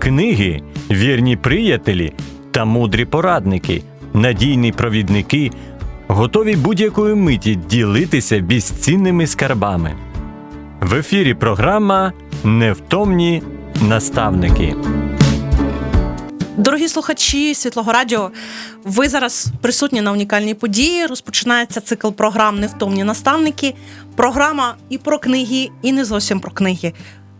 Книги, вірні приятелі та мудрі порадники, надійні провідники, готові будь-якої миті ділитися безцінними скарбами. В ефірі програма Невтомні наставники. Дорогі слухачі Світлого Радіо, ви зараз присутні на унікальній події. Розпочинається цикл програм Невтомні наставники. Програма і про книги, і не зовсім про книги.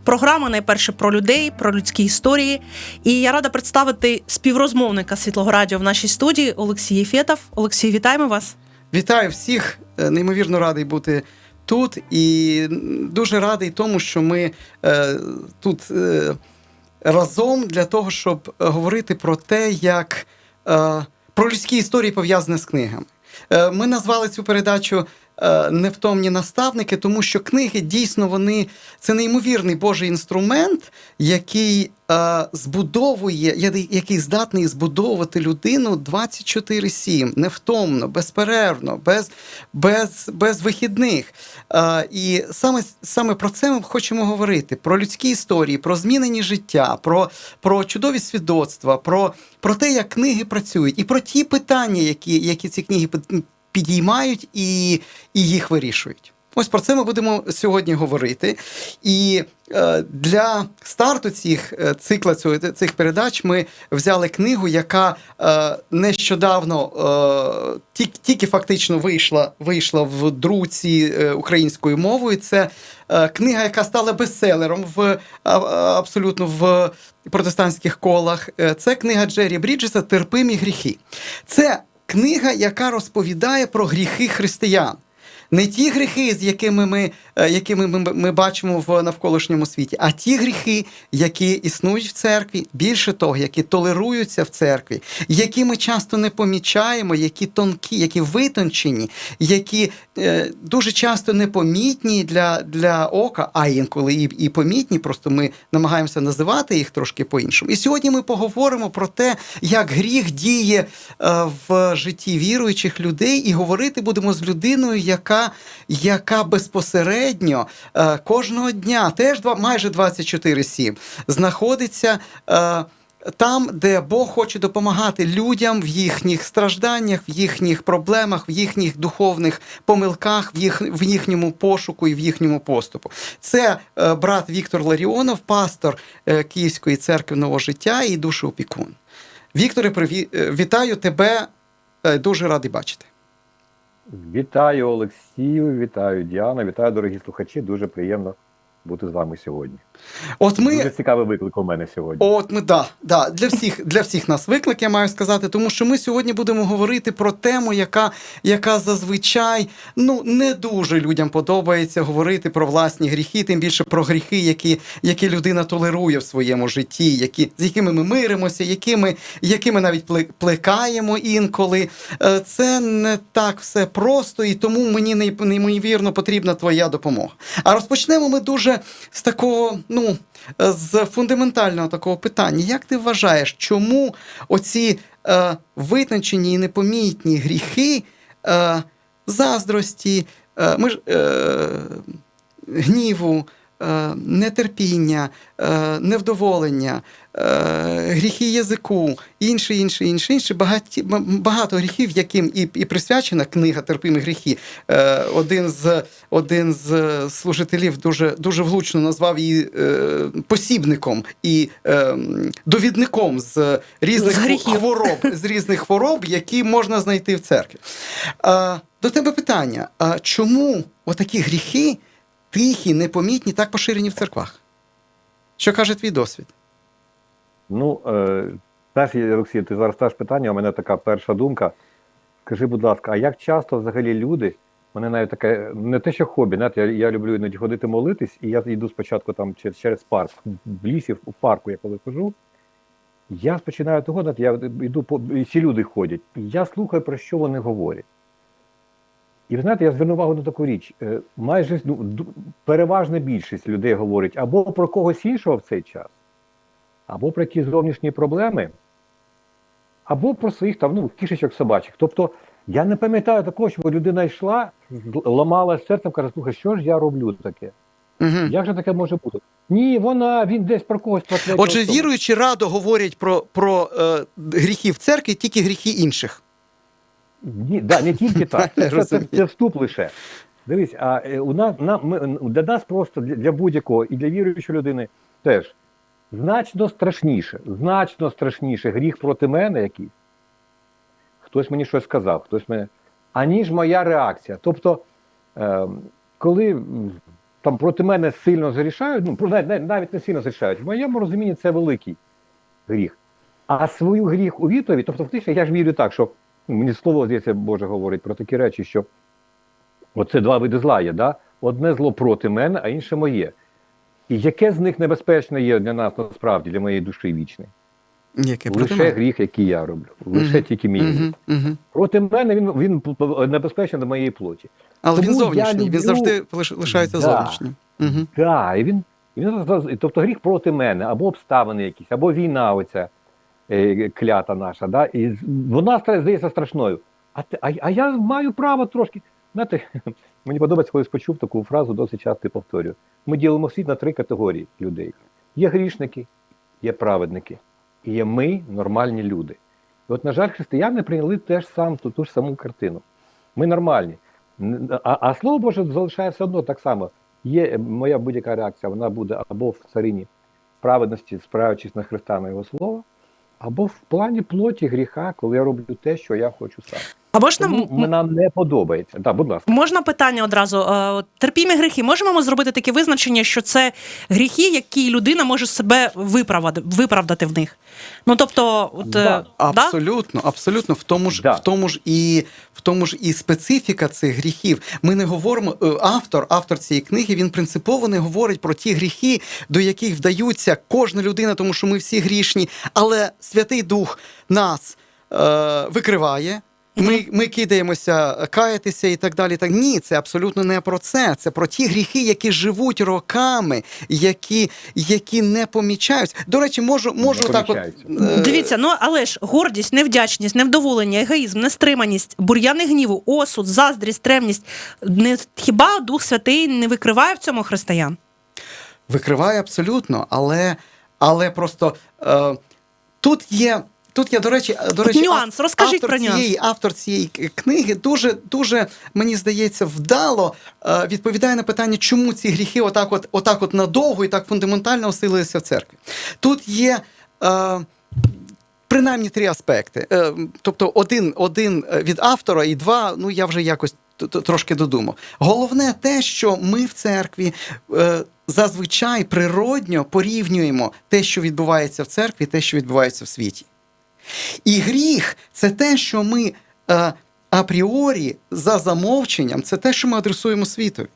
Програма найперше про людей, про людські історії. І я рада представити співрозмовника Світлого Радіо в нашій студії Олексій Єфєтов. Олексій, вітаємо вас. Вітаю всіх! Е, Неймовірно радий бути тут і дуже радий тому, що ми е, тут е, разом для того, щоб говорити про те, як е, про людські історії пов'язані з книгами. Е, ми назвали цю передачу Невтомні наставники, тому що книги дійсно вони це неймовірний Божий інструмент, який е, збудовує, який здатний збудовувати людину 24-7, невтомно, безперервно, без, без, без вихідних. Е, і саме, саме про це ми хочемо говорити: про людські історії, про змінені життя, про, про чудові свідоцтва, про, про те, як книги працюють, і про ті питання, які, які ці книги підіймають і, і їх вирішують. Ось про це ми будемо сьогодні говорити. І е, для старту цих е, цикла цих передач ми взяли книгу, яка е, нещодавно е, тільки, тільки фактично вийшла, вийшла в друці е, українською мовою. Це е, книга, яка стала бестселером в абсолютно в протестантських колах. Е, Це книга Джері Бріджеса Терпимі гріхи. Це книга, яка розповідає про гріхи християн. Не ті гріхи, з якими ми, е, якими ми, ми бачимо в навколишньому світі, а ті гріхи, які існують в церкві, більше того, які толеруються в церкві, які ми часто не помічаємо, які тонкі, які витончені, які е, дуже часто непомітні для, для ока, а інколи і, і помітні, просто ми намагаємося називати їх трошки по-іншому. І сьогодні ми поговоримо про те, як гріх діє е, в житті віруючих людей, і говорити будемо з людиною, яка, яка безпосередньо е, кожного дня, теж два, майже 24-7, знаходиться. Е, там, де Бог хоче допомагати людям в їхніх стражданнях, в їхніх проблемах, в їхніх духовних помилках, в, їх, в їхньому пошуку і в їхньому поступу. Це е, брат Віктор Ларіонов, пастор е, Київської церкви нового життя і душеопікун. Вікторе, приві... е, вітаю тебе. Е, Дуже радий бачити. Вітаю Олексію, вітаю Діана, вітаю дорогі слухачі. Дуже приємно бути з вами сьогодні. От ми Дуже цікавий виклик у мене сьогодні. От ми да, да, для всіх для всіх нас виклик, я маю сказати, тому що ми сьогодні будемо говорити про тему, яка, яка зазвичай ну не дуже людям подобається говорити про власні гріхи, тим більше про гріхи, які, які людина толерує в своєму житті, які, з якими ми миримося, якими, якими навіть пле- плекаємо інколи. Е, Це не так все просто, і тому мені неймовірно потрібна твоя допомога. А розпочнемо ми дуже з такого, ну, з фундаментального такого питання. Як ти вважаєш, чому оці е, витончені і непомітні гріхи е, заздрості, е, ми ж, е, гніву, е, нетерпіння, е, невдоволення, гріхи язику, інші, інші, інші, інші багаті, багато гріхів, яким і, і присвячена книга Терпимі гріхи. Е, один з один з служителів дуже дуже влучно назвав її е, посібником і е, довідником з різних З хвороб, з різних хвороб, які можна знайти в церкві. До тебе питання: а чому отакі гріхи, тихі, непомітні, так поширені в церквах? Що каже твій досвід? Ну, е, теж, Олексій, ти зараз теж питання, у мене така перша думка. Скажи, будь ласка, а як часто взагалі люди, мене навіть таке, не те, що хобі, знаєте, я, я люблю іноді ходити молитись, і я йду спочатку там через, через парк, в лісі, в парку, я коли хожу. Я починаю того, знаєте, я йду по і ці люди ходять. Я слухаю, про що вони говорять. І ви знаєте, я звернув увагу на таку річ. Е, Майже ну, переважна більшість людей говорить або про когось іншого в цей час, або про якісь зовнішні проблеми, або про своїх там, ну, кішечок собачих. Тобто я не пам'ятаю такого, щоб людина йшла, ламала серцем, каже, слухай, що ж я роблю таке? Угу. Як же таке може бути? Ні, вона, він десь про когось про Отже, особу. віруючі радо говорять про, про е, гріхи в церкві, тільки гріхи інших. Ні, да, не тільки так. Це, це, це, це вступ лише. Дивись, а е, у нас на ми для нас просто для, для будь-якого і для віруючої людини теж значно страшніше, значно страшніше гріх проти мене якийсь. Хтось мені щось сказав, хтось мене. Аніж моя реакція. Тобто, е, коли там проти мене сильно зарішають, ну навіть, не сильно зарішають, в моєму розумінні це великий гріх. А свою гріх у відповідь, тобто фактично я ж вірю так, що ну, мені слово здається Боже говорить про такі речі, що оце два види зла є, да? одне зло проти мене, а інше моє. І яке з них небезпечне є для нас насправді, для моєї душі вічної? Яке Лише мене? гріх, який я роблю, лише Мгм. тільки мій. Угу, угу. Проти мене він, він небезпечний до моєї плоті. Але Тому він зовнішній, він завжди лишається Да. зовнішнім. Угу. Так, і він, і він тобто гріх проти мене, або обставини якісь, або війна оця е, клята наша. Да? І вона здається страшною. А, а, а я маю право трошки. Знаєте, мені подобається, колись почув таку фразу, досить часто повторюю. Ми ділимо світ на три категорії людей: є грішники, є праведники, і є ми, нормальні люди. І от, на жаль, християни прийняли теж сам ту, ту ж саму картину. Ми нормальні. А, а слово Боже залишає все одно так само. Є е, моя будь-яка реакція, вона буде або в царині праведності, спираючись на Христа на його слово, або в плані плоті гріха, коли я роблю те, що я хочу сам. А можна Тому не подобається. Так, будь ласка. Можна питання одразу. Е, Терпімі гріхи. Можемо ми зробити таке визначення, що це гріхи, які людина може себе виправдати, виправдати в них. Ну тобто, от, е, Да. да? Абсолютно, абсолютно. В тому ж, Да. в тому ж і в тому ж і специфіка цих гріхів. Ми не говоримо. е, Автор, автор цієї книги, він принципово не говорить про ті гріхи, до яких вдаються кожна людина, тому що ми всі грішні. Але Святий Дух нас е, викриває. Ми, ми кидаємося каятися і так далі. Так ні, це абсолютно не про це. Це про ті гріхи, які живуть роками, які, які не помічаються. До речі, можу, можу Не так от е, Дивіться, ну але ж гордість, невдячність, невдоволення, егоїзм, нестриманість, бур'яни гніву, осуд, заздрість, ревність. Не хіба Дух Святий не викриває в цьому християн? Викриває абсолютно, але, але просто е, тут є. Тут є, до речі, до речі, нюанс, розкажіть автор про нюанс. цієї, автор цієї книги дуже, дуже, мені здається, вдало е, відповідає на питання, чому ці гріхи отак от, отак от надовго і так фундаментально осилилися в церкві. Тут є. Е, Принаймні три аспекти. Е, Тобто, один, один від автора і два, ну я вже якось трошки додумав. Головне те, що ми в церкві е, зазвичай природньо порівнюємо те, що відбувається в церкві, те, що відбувається в світі. І гріх це те, що ми е, апріорі за замовченням, це те, що ми адресуємо світу.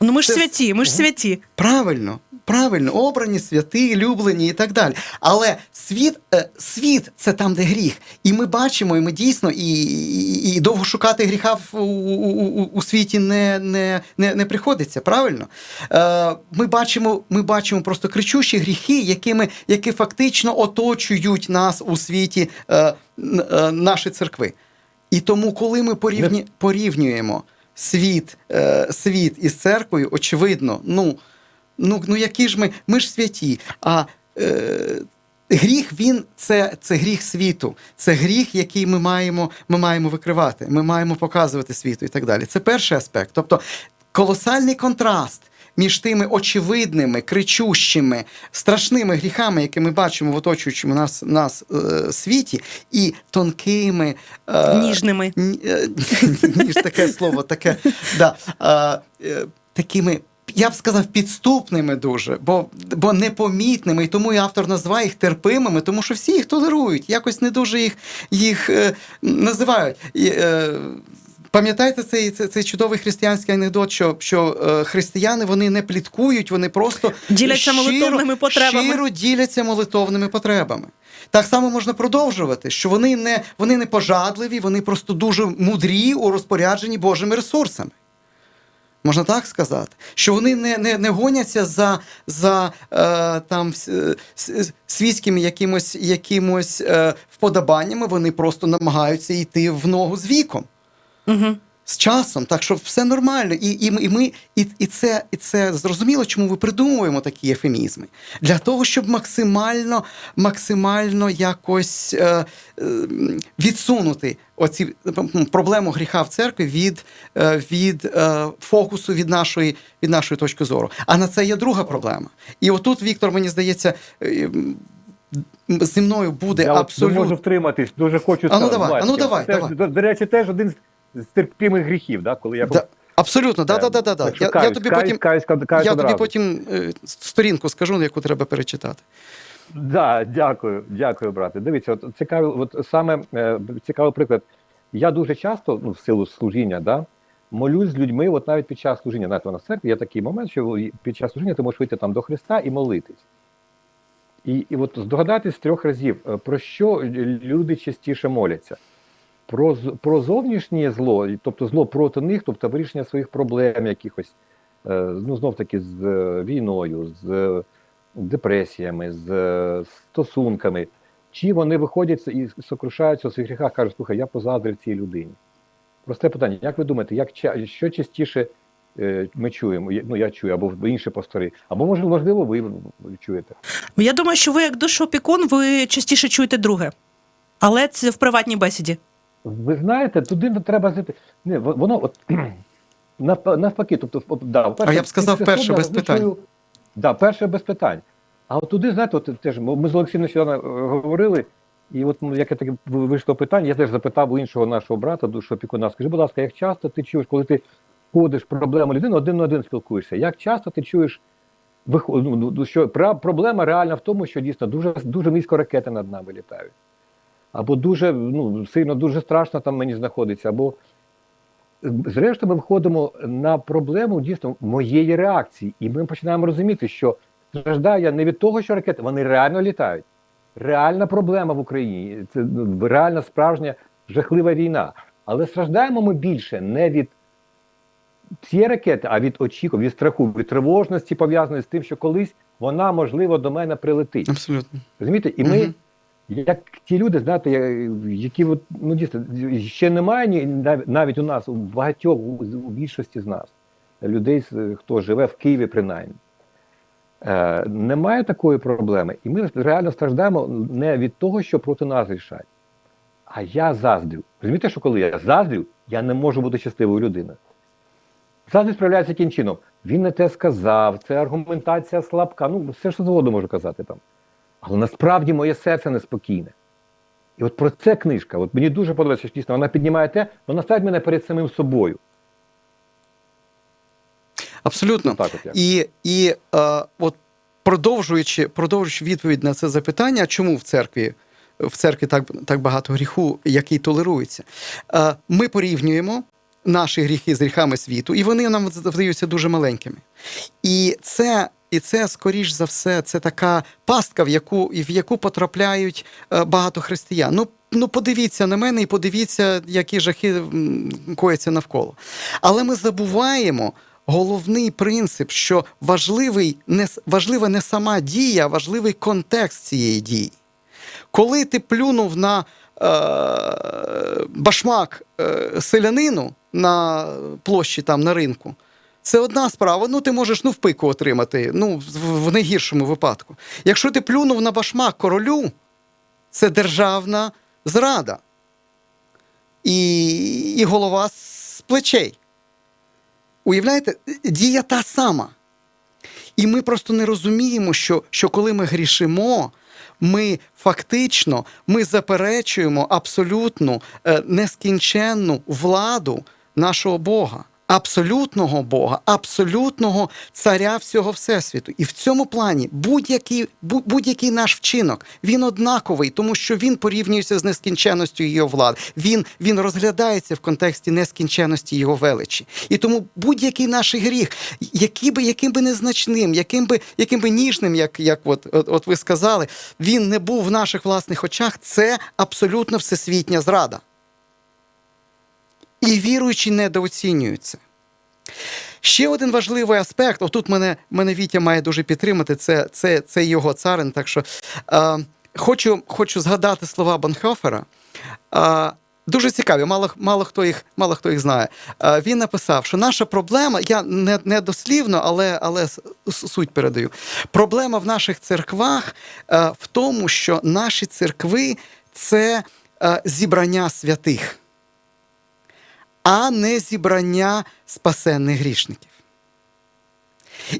Ну ми ж Це- святі, ми ж святі. Правильно, правильно, обрані, святі, люблені і так далі. Але світ, е, світ це там, де гріх. І ми бачимо, і ми дійсно, і, і, і довго шукати гріха в, у, у, у, світі не, не, не, не приходиться. Правильно? Е, ми, бачимо, ми бачимо просто кричущі гріхи, якими, які фактично оточують нас у світі е, е, наші церкви. І тому, коли ми порівні, порівнюємо світ, е, світ із церквою, очевидно, ну, ну, ну які ж ми, ми ж святі. А е, гріх він це, це гріх світу, це гріх, який ми маємо, ми маємо викривати, ми маємо показувати світу і так далі. Це перший аспект. Тобто колосальний контраст. Між тими очевидними, кричущими, страшними гріхами, які ми бачимо в оточуючому нас, нас е, світі, і тонкими, е, Ніжними. Ні- е, Ніж таке слово, таке. Да, а, е, такими. Я б сказав, підступними дуже, бо, бо непомітними, і тому і автор називає їх терпимими, тому що всі їх толерують, якось не дуже їх, їх е, називають. І, е, Пам'ятаєте цей, цей, цей чудовий християнський анекдот, що, що е, християни вони не пліткують, вони просто Діляться молитовними потребами. щиро діляться молитовними потребами. Так само можна продовжувати, що вони не, вони не пожадливі, вони просто дуже мудрі у розпорядженні Божими ресурсами. Можна так сказати, що вони не, не, не гоняться за, за е, там, світськими якимось, якимось е, вподобаннями, вони просто намагаються йти в ногу з віком. Угу. З часом, так що все нормально, і, і, і ми і, і, це, і це зрозуміло, чому ми придумуємо такі ефемізми. Для того, щоб максимально, максимально якось е, е, відсунути оці проблему гріха в церкві від, е, від е, фокусу від нашої, від нашої точки зору. А на це є друга проблема. І отут, Віктор, мені здається, е, зі мною буде я не абсолютно. можу втриматись, дуже хочу А ну давай, а ну давай, теж, давай. До, до речі, теж один з, з терпімих гріхів, да, коли я Да, абсолютно, да, да, да, да, да. Що Я, я тобі потім, каюсь, каюсь, каюсь я тобі потім е, сторінку скажу, на яку треба перечитати. Да, дякую, дякую, брате. Дивіться, от цікавий, от саме е, цікавий приклад. Я дуже часто, ну, в силу служіння, да, молюсь з людьми, от навіть під час служіння, нас в церкві є такий момент, що під час служіння ти можеш вийти там до Христа і молитись. І, і от здогадатись з трьох разів, е, про що люди частіше моляться? Про, про зовнішнє зло, тобто зло проти них, тобто вирішення своїх проблем якихось, е, ну знов таки з е, війною, з е, депресіями, з стосунками, чи вони виходять і сокрушаються у своїх гріхах, кажуть, слухай, я позаздрив цій людині. Просте питання: як ви думаєте, як що частіше ми чуємо? Ну я чую, або інші пастори, або може, можливо, ви чуєте. Я думаю, що ви, як душоопікун, ви частіше чуєте друге. Але це в приватній бесіді. Ви знаєте, туди не треба зайти. Не, воно от навпаки, тобто, да, А я б сказав, перше без питань. Да, перше без питань. А от туди, знаєте, от теж ми з Олексієм нещодавно е, говорили, і от ну, яке таке вийшло питання, я теж запитав у іншого нашого брата, душу опікуна, скажи, будь ласка, як часто ти чуєш, коли ти ходиш проблему людини, один на один спілкуєшся, як часто ти чуєш, ну, ну, що проблема реальна в тому, що дійсно дуже, дуже низько ракети над нами літають. Або дуже ну, сильно, дуже страшно там мені знаходиться, або зрештою ми виходимо на проблему дійсно моєї реакції, і ми починаємо розуміти, що страждаю я не від того, що ракети, вони реально літають. Реальна проблема в Україні. Це ну, реальна справжня жахлива війна. Але страждаємо ми більше не від цієї ракети, а від очікувань, від страху, від тривожності, пов'язаної з тим, що колись вона, можливо, до мене прилетить. Абсолютно. Розумієте? І ми, Мгм. Як ті люди, знаєте, які от, ну дійсно ще немає ні, навіть у нас, у багатьох, у, більшості з нас, людей, хто живе в Києві, принаймні. Е, немає такої проблеми. І ми реально страждаємо не від того, що проти нас рішать. А я заздрю. Розумієте, що коли я заздрю, я не можу бути щасливою людиною. Заздрість проявляється яким чином? Він не те сказав, це аргументація слабка. Ну, все що завгодно можу казати там. Але насправді моє серце неспокійне. І от про це книжка. От мені дуже подобається, що дійсно вона піднімає те, вона ставить мене перед самим собою. Абсолютно. Так от. І, і е, от продовжуючи, продовжуючи відповідь на це запитання, чому в церкві, в церкві так, так багато гріху, який толерується, е, ми порівнюємо наші гріхи з гріхами світу, і вони нам здаються дуже маленькими. І це. І це, скоріш за все, це така пастка, в яку, в яку потрапляють е, багато християн. Ну, ну, подивіться на мене і подивіться, які жахи кояться навколо. Але ми забуваємо головний принцип, що важливий не, важлива не сама дія, а важливий контекст цієї дії. Коли ти плюнув на е, башмак е, селянину на площі там на ринку, це одна справа. Ну, ти можеш ну, в пику отримати, ну, в, найгіршому випадку. Якщо ти плюнув на башмак королю, це державна зрада. І, і голова з плечей. Уявляєте, дія та сама. І ми просто не розуміємо, що, що коли ми грішимо, ми фактично ми заперечуємо абсолютну е, нескінченну владу нашого Бога, абсолютного Бога, абсолютного царя всього Всесвіту. І в цьому плані будь-який, будь-який наш вчинок він однаковий, тому що він порівнюється з нескінченністю його влади. Він, він розглядається в контексті нескінченності його величі. І тому будь-який наш гріх, який би, яким би незначним, яким би, яким би ніжним, як, як от, от, от ви сказали, він не був в наших власних очах, це абсолютно всесвітня зрада. І віруючі недооцінюються. Ще один важливий аспект, отут мене, мене Вітя має дуже підтримати, це, це, це його царин. Так що е, хочу, хочу згадати слова Бонхофера. Е, дуже цікаві, мало, мало, хто їх, мало хто їх знає. Е, Він написав, що наша проблема, я не, не дослівно, але, але суть передаю. Проблема в наших церквах е, в тому, що наші церкви це е, зібрання святих, а не зібрання спасенних грішників.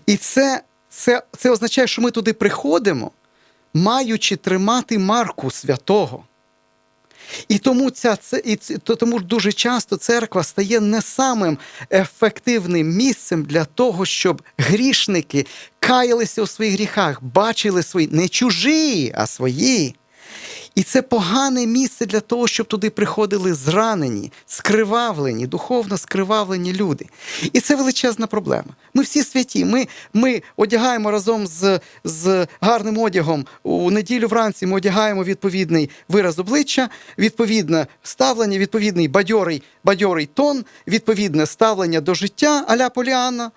І це, це, це означає, що ми туди приходимо, маючи тримати марку святого. І тому ця і тому дуже часто церква стає не самим ефективним місцем для того, щоб грішники каялися у своїх гріхах, бачили свої не чужі, а свої. І це погане місце для того, щоб туди приходили зранені, скривавлені, духовно скривавлені люди. І це величезна проблема. Ми всі святі. Ми, ми одягаємо разом з, з гарним одягом у неділю вранці. Ми одягаємо відповідний вираз обличчя, відповідне ставлення, відповідний бадьорий, бадьорий тон, відповідне ставлення до життя аля Поліанна.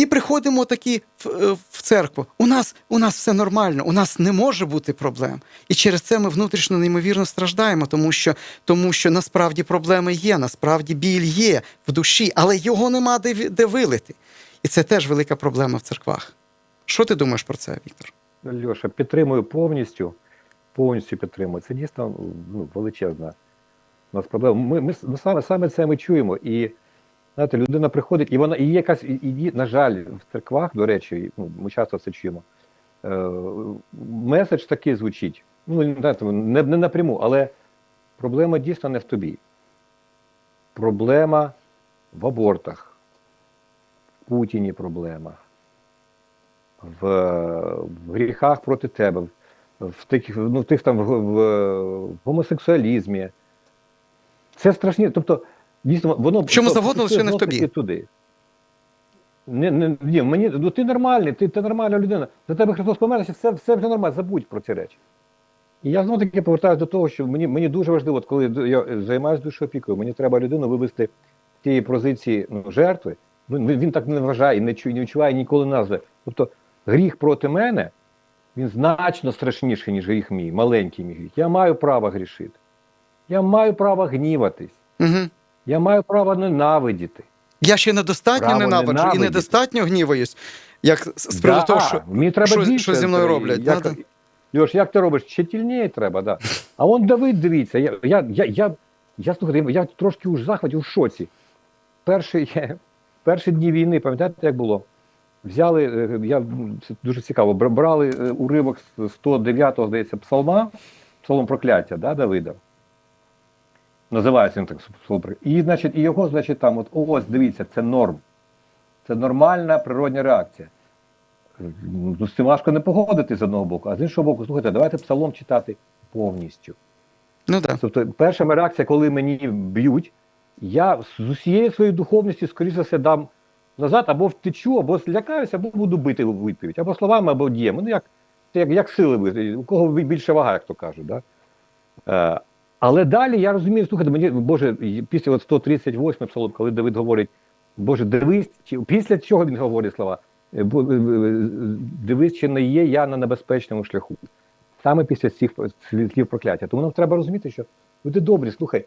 І приходимо такі в, е, в церкву. У нас, у нас все нормально, у нас не може бути проблем. І через це ми внутрішньо неймовірно страждаємо, тому що, тому що насправді проблеми є, насправді біль є в душі, але його нема де, де вилити. І це теж велика проблема в церквах. Що ти думаєш про це, Віктор? Льоша, підтримую повністю. Повністю підтримую. Це дійсно ну, величезна у нас проблема. Ми, ми ну, саме, саме це ми чуємо. І знаєте, людина приходить, і вона і є якась, і, і, на жаль, в церквах, до речі, ну, ми часто це чуємо. Е, меседж такий звучить. Ну, знаєте, не, не напряму, але проблема дійсно не в тобі. Проблема в абортах, в Путіні проблема в, в гріхах проти тебе, в тих, ну, в тих там в, в, в гомосексуалізмі. Це страшні. Тобто, дійсно, воно В чому то- завгодно, лише не в тобі. туди. Не, не, ні, мені, ну, ти нормальний, ти, ти нормальна людина. За тебе Христос помер, все, все вже нормально, забудь про ці речі. І я знову таки повертаюся до того, що мені, мені дуже важливо, от коли я займаюся душоопікою, мені треба людину вивести з тієї позиції ну, жертви. Він, він, він так не вважає і не, чує, не відчуває ніколи назви. Тобто гріх проти мене, він значно страшніший, ніж гріх мій, маленький мій гріх. Я маю право грішити. Я маю право гніватись. Угу. Я маю право ненавидіти. Я ще недостатньо Право ненавиджу і ненавидіти. недостатньо гніваюсь, як з приводу Да, того, що мені треба що- більше, що зі мною це, роблять, Як, да, Льош, як ти робиш? Ще тільніше треба, да. А он Давид, дивіться, я, я, я, я, я, слухайте, я трошки у захваті, у шоці. Перші, перші дні війни, пам'ятаєте, як було? Взяли, е, я, це дуже цікаво, бра- брали е, уривок з 109-го, здається, псалма, псалом прокляття, да, Давида. Називається він так прокляття. І, значить, і його, значить, там, от, ось, дивіться, це норм. Це нормальна природня реакція. Ну, з цим важко не погодити з одного боку, а з іншого боку, слухайте, давайте псалом читати повністю. ну да. Тобто, перша моя реакція, коли мені б'ють, я з усією своєю духовністю, скоріше за все, дам назад, або втечу, або злякаюся, або буду бити у відповідь, або словами, або діями. Ну, як, як, як сили у кого більше вага, як то кажуть. Да? Але далі я розумію, слухайте, мені, Боже, після от 138 псалом, коли Давид говорить, Боже, дивись, чи, після чого він говорить слова? Е, е, е, Дивись, чи не є я на небезпечному шляху. Саме після цих слів прокляття. Тому нам треба розуміти, що люди добрі, слухай,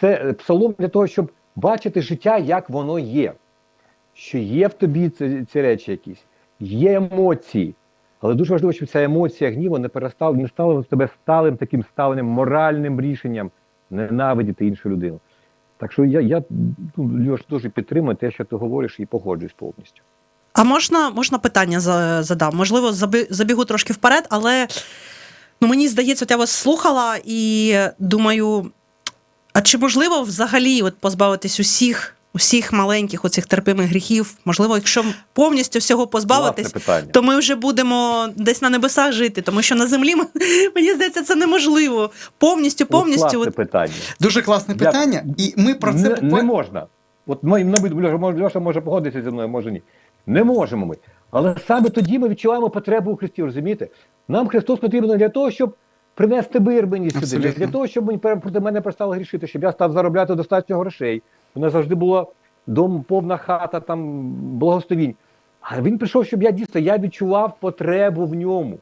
це псалом для того, щоб бачити життя, як воно є. Що є в тобі ці, ці речі якісь, є емоції. Але дуже важливо, щоб ця емоція гніву не перестала, не стала тебе сталим таким ставленням, моральним рішенням ненавидіти іншу людину. Так що я, я ну, Льош, дуже підтримую те, що ти говориш, і погоджуюсь повністю. А можна, можна питання задам? Можливо, забігу трошки вперед, але ну, мені здається, от я вас слухала і думаю, а чи можливо взагалі от позбавитись усіх, усіх маленьких оцих терпимих гріхів? Можливо, якщо повністю всього позбавитись, питання. то ми вже будемо десь на небесах жити, тому що на землі мені здається, це неможливо. Повністю, повністю. От, питання. Дуже класне Я- питання, і ми про це не, не можна. От ми, мабуть, Льоша, може- Льоша може погодитися зі мною, може ні. Не можемо ми. Але саме тоді ми відчуваємо потребу у Христі, розумієте? Нам Христос потрібен для того, щоб принести мир мені сюди, Абсолютно. для того, щоб мені проти мене перестали грішити, щоб я став заробляти достатньо грошей. Нас завжди було дом, повна хата, там благословінь. А він прийшов, щоб я дійсно я відчував потребу в ньому.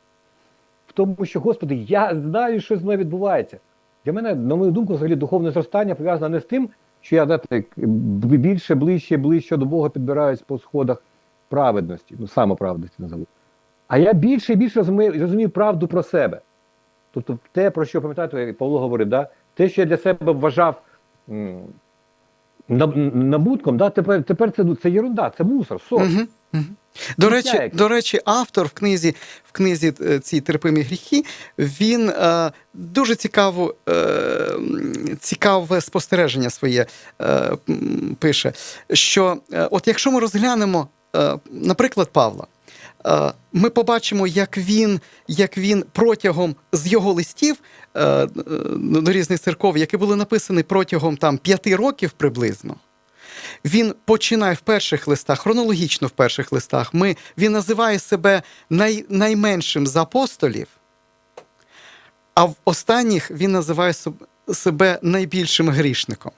В тому, що, Господи, я знаю, що з мною відбувається. Для мене, на мою думку, взагалі духовне зростання пов'язане не з тим, що я знаєте, більше, ближче, ближче до Бога підбираюсь по сходах праведності, ну самоправедності назову. А я більше і більше розумію, розумію правду про себе. Тобто те, про що пам'ятаєте, Павло говорить, да? те, що я для себе вважав набутком, да? тепер, тепер це, це єрунда, це мусор, сор. Мгм, мгм. До речі, до речі, автор в книзі, в книзі е, ці терпимі гріхи, він е, дуже цікаву, е, цікаве спостереження своє е, пише. Що е, от якщо ми розглянемо, е, наприклад, Павла, ми побачимо, як він, як він протягом з його листів е, е, до різних церков, які були написані протягом там п'яти років приблизно. Він починає в перших листах, хронологічно в перших листах. Ми, він називає себе най, найменшим з апостолів, а в останніх він називає себе найбільшим грішником.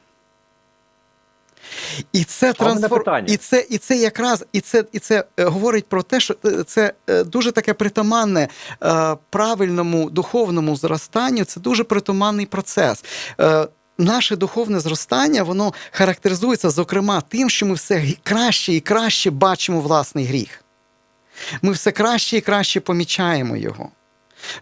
І це А трансфор... і це, і це якраз і це, і це е, говорить про те, що е, це е, дуже таке притаманне правильному духовному зростанню. Це дуже притаманний процес. Наше духовне зростання воно характеризується, зокрема, тим, що ми все краще і краще бачимо власний гріх. Ми все краще і краще помічаємо його.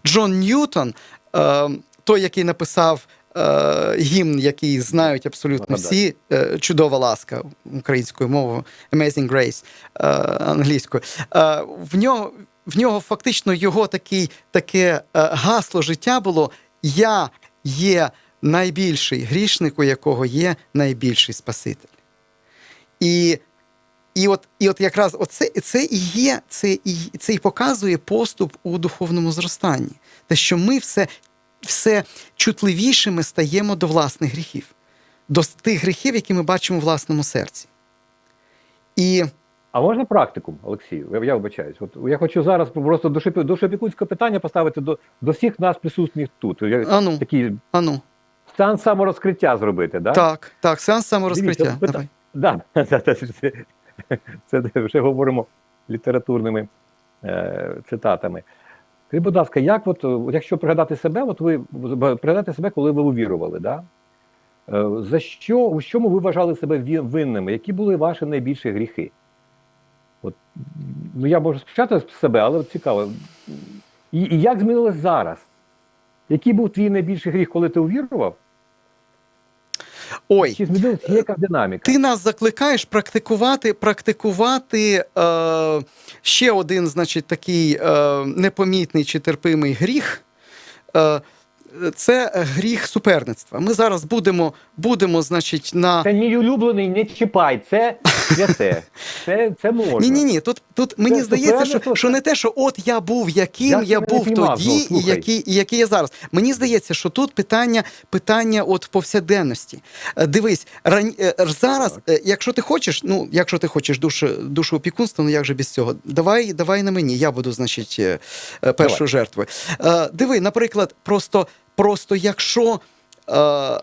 Джон Ньютон, е, той, який написав е, гімн, який знають абсолютно всі, е, чудова ласка українською мовою, Amazing Grace е, англійською. Е, в, нього, в нього фактично його такий, таке е, гасло життя було: Я є найбільший грішник, у якого є найбільший Спаситель. І і от, і от якраз оце, це і є, це і, це і показує поступ у духовному зростанні. Те, що ми все, все чутливішими стаємо до власних гріхів, до тих гріхів, які ми бачимо в власному серці. І А можна практикум, Олексію? Я, я вибачаюсь. От я хочу зараз просто душепі- душепікунське питання поставити до, до всіх нас присутніх тут. Я, ану, Такий ану, стан саморозкриття зробити, да? так, так, сеанс саморозкриття. Дивіться, Давай. Да, да, да, це, це вже говоримо літературними е, цитатами. Скажіть, будь ласка, як от, е, якщо пригадати себе, от ви пригадати себе, коли ви увірували, да? Е, за що, у чому ви вважали себе винними? Які були ваші найбільші гріхи? От, ну, я можу спочати себе, але цікаво. І, і як змінилось зараз? Який був твій найбільший гріх, коли ти увірував? Ой, Чи яка динаміка? ти нас закликаєш практикувати, практикувати е, ще один, значить, такий е, непомітний чи терпимий гріх. Е, це гріх суперництва. Ми зараз будемо, будемо значить, на. Це мій улюблений, не чіпай, це святе. Це, це можна. Ні, ні, ні. Тут, тут мені Це здається, що, що не те, що от я був яким Я я, був тоді, знову, і який, і який я зараз. Мені здається, що тут питання, питання от повсякденності. Е, Дивись, ран... е, зараз, е, якщо ти хочеш, ну якщо ти хочеш душу, душу опікунства, ну як же без цього? Давай, давай на мені, я буду, значить, е, е, першою жертвою. Е, Диви, наприклад, просто, просто якщо. Е,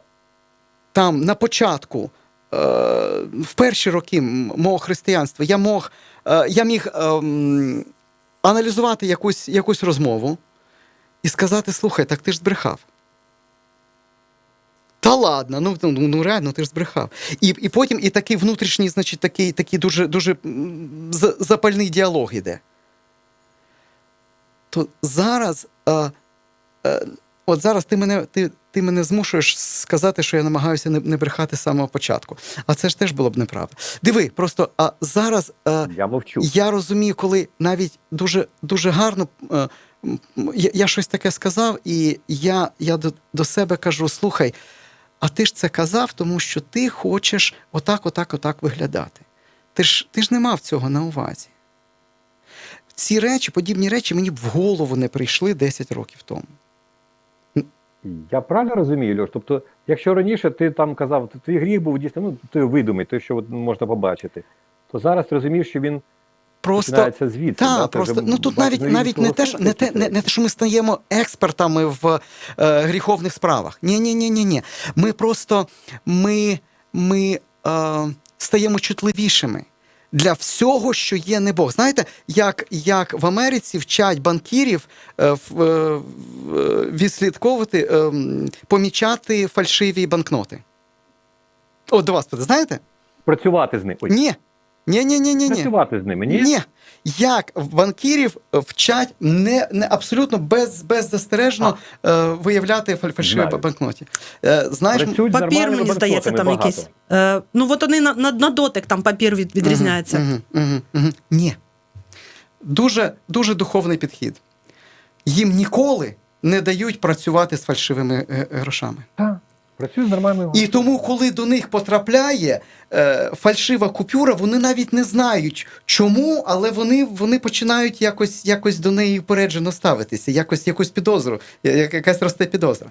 там на початку, е, в перші роки мого християнства, я мог, е, я міг ем, аналізувати якусь, якусь розмову і сказати: слухай, так ти ж збрехав. Та ладно, ну, ну, ну реально, ти ж збрехав. І, і потім і такий внутрішній, значить, такий, такий дуже, дуже запальний діалог іде. То зараз, е, е, от зараз ти мене, ти, ти мене змушуєш сказати, що я намагаюся не, не брехати з самого початку. А це ж теж було б неправда. Диви, просто а зараз е, Я мовчу. я розумію, коли навіть дуже, дуже гарно е, м, я, я щось таке сказав, і я, я до, до себе кажу: слухай, а ти ж це казав, тому що ти хочеш отак, отак, отак виглядати. Ти ж, ти ж не мав цього на увазі. Ці речі, подібні речі мені б в голову не прийшли 10 років тому. Я правильно розумію, Льош? Тобто, якщо раніше ти там казав, твій гріх був дійсно, ну той видумий, той, що от можна побачити, то зараз ти розумієш, що він Просто звідси. да? Так, просто вже ну тут навіть навіть рівні не те, що не те, не, не те, що ми стаємо експертами в е, гріховних справах. Ні, ні, ні, ні, ні. Ми просто ми, ми е, стаємо чутливішими. Для всього, що є не Бог. Знаєте, як, як в Америці вчать банкірів е, в- е, е, відслідковувати, е, помічати фальшиві банкноти. От до вас знаєте? Працювати з ними. Ні. Ні, ні, ні, ні, ні. працювати з ними, ні? Ні. Як в банкірів вчать не, не абсолютно без, беззастережно е, виявляти фаль- фальшиві Знаю. банкноті. Е, знаєш, Працюють з Папір, нормальними мені здається, там банкнотами якийсь. Е, ну, от вони на, на, на дотик там папір від, відрізняється. Мгм, мгм, мгм. Ні. Дуже, дуже духовний підхід. Їм ніколи не дають працювати з фальшивими е, грошами. Так. Працюють з нормальною І тому, коли до них потрапляє е, фальшива купюра, вони навіть не знають чому, але вони, вони починають якось, якось до неї упереджено ставитися, якось якусь підозру, якась росте підозра.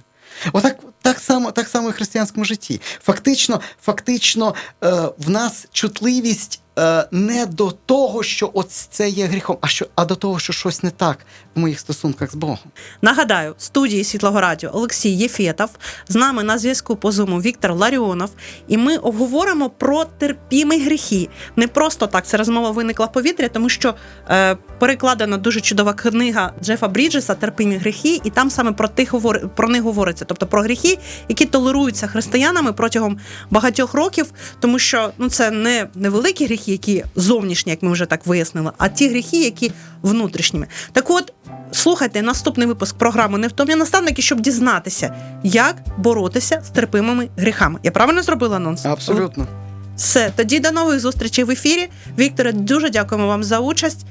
Отак так само, так само і в християнському житті. Фактично, фактично е, в нас чутливість е, не до того, що от це є гріхом, а, що, а до того, що щось не так в моїх стосунках з Богом. Нагадаю, в студії Світлого Радіо Олексій Єфєтов, з нами на зв'язку по зуму Віктор Ларіонов, і ми обговоримо про терпімі гріхи. Не просто так ця розмова виникла в повітря, тому що е, перекладена дуже чудова книга Джефа Бріджеса Терпімі гріхи, і там саме про тих говор... про них говориться, тобто про гріхи, які толеруються християнами протягом багатьох років, тому що ну це не невеликі гріхи, які зовнішні, як ми вже так вияснили, а ті гріхи, які внутрішніми. Так от. Слухайте наступний випуск програми Невтомні наставники, щоб дізнатися, як боротися з терпимими гріхами. Я правильно зробила анонс? Абсолютно. Все, тоді до нових зустрічей в ефірі. Вікторе, дуже дякуємо вам за участь.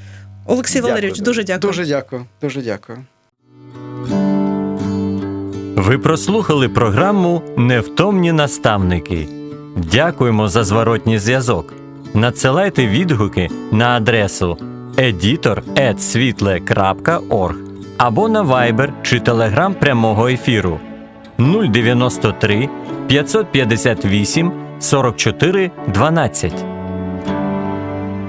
Олексій Дякую Валерійович, дуже дякую. Дуже дякую. Дуже дякую. Ви прослухали програму Невтомні наставники. Дякуємо за зворотній зв'язок. Надсилайте відгуки на адресу editor.світле.орг або на Viber чи Telegram прямого ефіру 093 558 44 12.